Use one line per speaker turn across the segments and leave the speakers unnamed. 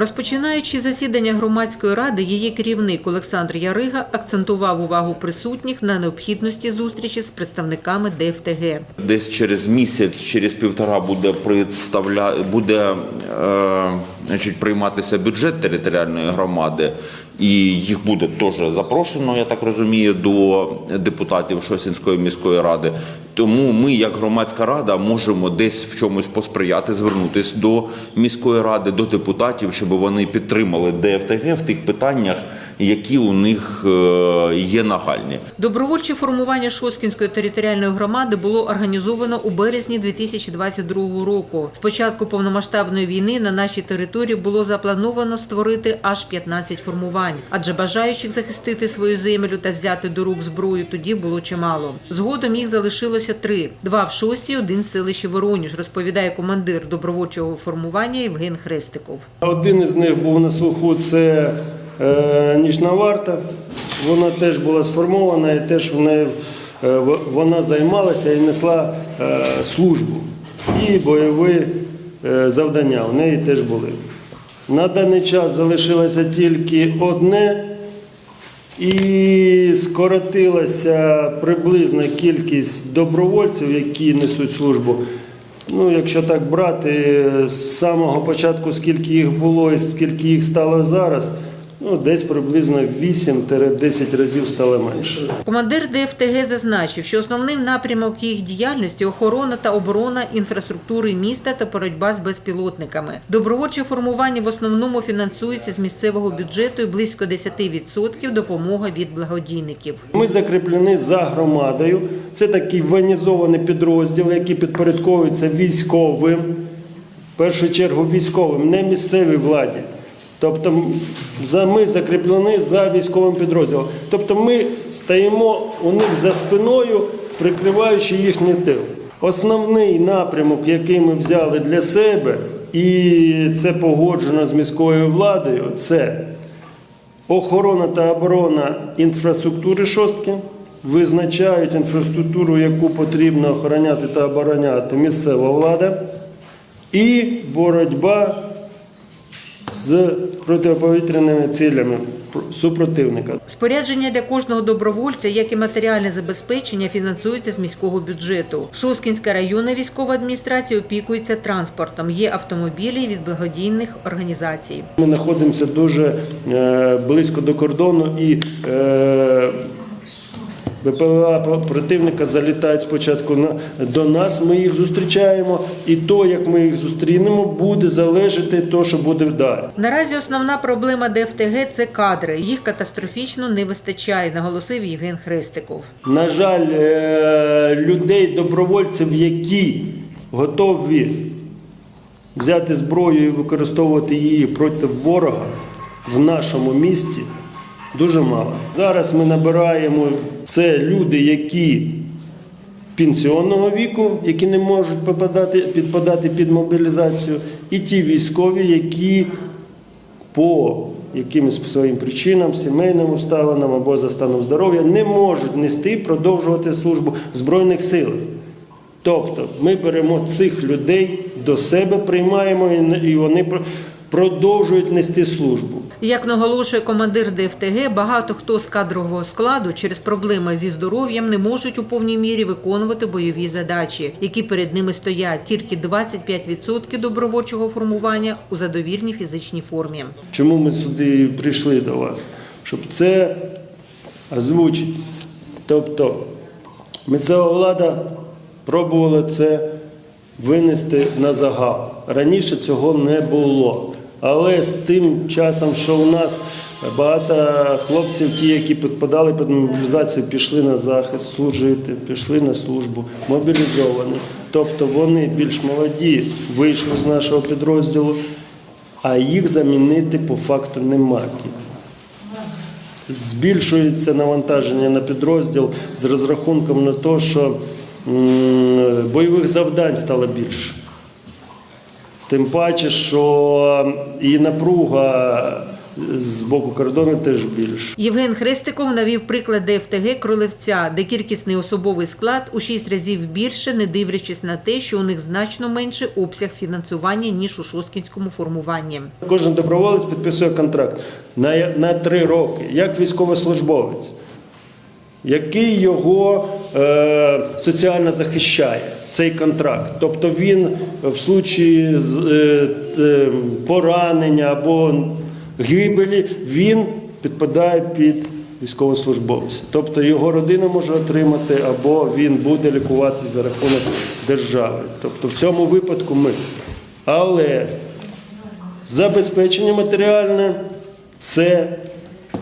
Розпочинаючи засідання громадської ради, її керівник Олександр Ярига акцентував увагу присутніх на необхідності зустрічі з представниками ДФТГ.
Десь через місяць, через півтора буде представля... буде е, значить, прийматися бюджет територіальної громади, і їх буде теж запрошено, я так розумію, до депутатів Шосінської міської ради. Тому ми, як громадська рада, можемо десь в чомусь посприяти, звернутися до міської ради, до депутатів, щоб вони підтримали ДФТГ в тих питаннях, які у них е, є нагальні.
Добровольче формування Шосткінської територіальної громади було організовано у березні 2022 року. З початку повномасштабної війни на нашій території було заплановано створити аж 15 формувань, адже бажаючих захистити свою землю та взяти до рук зброю тоді було чимало. Згодом їх залишилося три: два в шостій, один в селищі Вороніж, розповідає командир добровольчого формування Євген Хрестиков.
Один із них був на слуху це нічна варта. Вона теж була сформована і теж в неї, е, вона займалася і несла е, службу. І бойові е, завдання в неї теж були. На даний час залишилося тільки одне. І скоротилася приблизна кількість добровольців, які несуть службу. Ну, якщо так брати з самого початку, скільки їх було і скільки їх стало зараз, ну десь приблизно 8-10 разів стало менше.
Командир ДФТГ зазначив, що основний напрямок їх діяльності охорона та оборона інфраструктури міста та боротьба з безпілотниками. Добровольче формування в основному фінансується з місцевого бюджету і близько 10% допомога від благодійників.
Ми закріплені за громадою. Це такий воєнізований підрозділ, який підпорядковується військовим, в першу чергу військовим, не місцевій владі. Тобто ми закріплені за військовим підрозділом. Тобто ми стоїмо у них за спиною, прикриваючи їхній тил. Основний напрямок, який ми взяли для себе, і це погоджено з міською владою, це Охорона та оборона інфраструктури шостки визначають інфраструктуру, яку потрібно охороняти та обороняти місцева влада, і боротьба з протиповітряними цілями супротивника.
Спорядження для кожного добровольця, як і матеріальне забезпечення, фінансується з міського бюджету. Шускінська районна військова адміністрація опікується транспортом. Є автомобілі від благодійних організацій.
Ми знаходимося дуже е, близько до кордону і е, БПЛА противника залітають спочатку на, до нас, ми їх зустрічаємо, і то, як ми їх зустрінемо, буде залежати то, що буде далі.
Наразі основна проблема ДФТГ – це кадри. Їх катастрофічно не вистачає, наголосив Євген Хрестиков.
На жаль, е, людей, добровольців, які готові взяти зброю і використовувати її проти ворога в нашому місті, дуже мало. Зараз ми набираємо це люди, які пенсіонного віку, які не можуть попадати, підпадати під мобілізацію, і ті військові, які по якимось своїм причинам, сімейним обставинам або за станом здоров'я не можуть нести продовжувати службу в Збройних силах. Тобто ми беремо цих людей до себе, приймаємо і вони продовжують нести службу.
Як наголошує командир ДФТГ, багато хто з кадрового складу через проблеми зі здоров'ям не можуть у повній мірі виконувати бойові задачі, які перед ними стоять. Тільки 25% добровольчого формування у задовільній фізичній формі.
Чому ми сюди прийшли до вас? Щоб це озвучити. Тобто місцева влада пробувала це винести на загал. Раніше цього не було. Але з тим часом, що у нас багато хлопців, ті, які підпадали під мобілізацію, пішли на захист служити, пішли на службу, мобілізовані. Тобто вони більш молоді, вийшли з нашого підрозділу, а їх замінити по факту нема. Збільшується навантаження на підрозділ з розрахунком на те, що бойових завдань стало більше. Тим паче, що і напруга з боку кордону теж більше.
Євген Хрестиков навів приклад ДФТГ Кролевця, де кількісний особовий склад у шість разів більше, не дивлячись на те, що у них значно менше обсяг фінансування ніж у шосткінському формуванні.
Кожен доброволець підписує контракт на, на три роки, як військовослужбовець, який його е, соціально захищає цей контракт. Тобто він в случаї е, е, поранення або гибелі він підпадає під військовослужбовця. Тобто його родина може отримати, або він буде лікуватися за рахунок держави. Тобто в цьому випадку ми. Але Забезпечення матеріальне це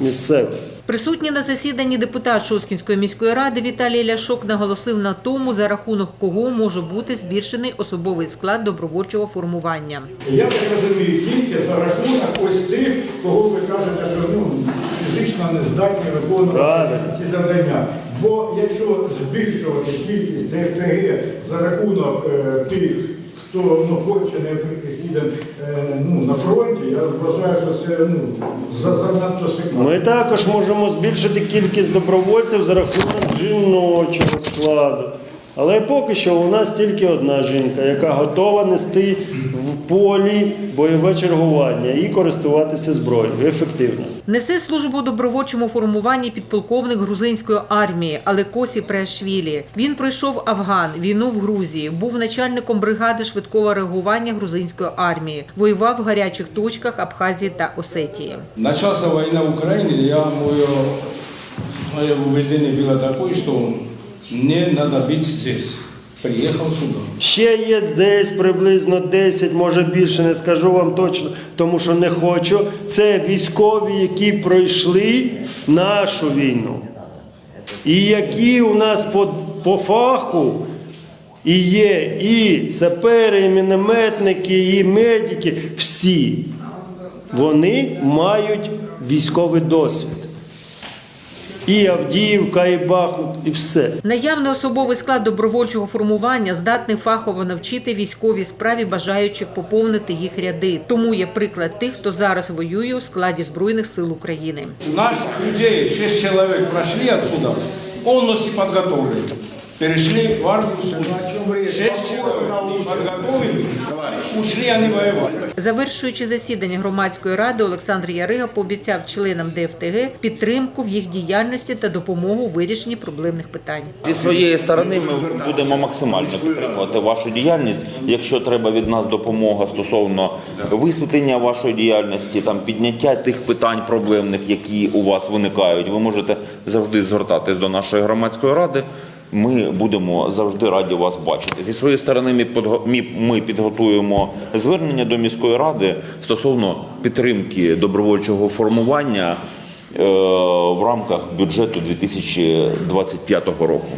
місцеве.
Присутній на засіданні депутат Шоскінської міської ради Віталій Ляшок наголосив на тому, за рахунок кого може бути збільшений особовий склад добровольчого формування.
Я так розумію, тільки за рахунок ось тих, кого ви кажете, що ну, фізично не здатні виконувати ці завдання. Бо якщо збільшувати кількість ДФТГ за рахунок е, тих, хто ну, хоче не прихіден е, ну, на фронті, я вважаю, що це ну, занадто сигнал.
Ми також можемо збільшити кількість добровольців за рахунок жіночого складу. Але поки що у нас тільки одна жінка, яка готова нести полі бойове чергування і користуватися зброєю ефективно.
Несе службу у добровольчому формуванні підполковник грузинської армії Алекосі Преашвілі. Він пройшов Афган, війну в Грузії, був начальником бригади швидкого реагування грузинської армії, воював в гарячих точках Абхазії та Осетії.
Начался война в Украине, я мое, мое убеждение было такое, что мне надо быть здесь. Приехал сюда.
Ще є десь приблизно 10, може більше, не скажу вам точно, тому що не хочу. Це військові, які пройшли нашу війну. І які у нас по, по фаху і є і сапери, і мінометники, і медики, всі. Вони мають військовий досвід. І Авдіївка, і Бахмут, і все.
Наявний особовий склад добровольчого формування здатний фахово навчити військовій справі бажаючих поповнити їх ряди. Тому є приклад тих, хто зараз воює у складі збройних сил України.
Наших людей, 6 человек пройшли отсюда, повністю подготовлены. Перешли в армию сюда. 6 человек подготовлены, ушли они воевать.
Завершуючи засідання громадської ради, Олександр Ярига пообіцяв членам ДФТГ підтримку в їх діяльності та допомогу у вирішенні проблемних питань.
Зі своєї сторони ми будемо максимально підтримувати вашу діяльність. Якщо треба від нас допомога стосовно висвітлення вашої діяльності, там підняття тих питань проблемних, які у вас виникають, ви можете завжди звертатись до нашої громадської ради. Ми будемо завжди раді вас бачити. Зі своєї сторони, ми підго- ми- ми підготуємо звернення до міської ради стосовно підтримки добровольчого формування е, в рамках бюджету 2025 року.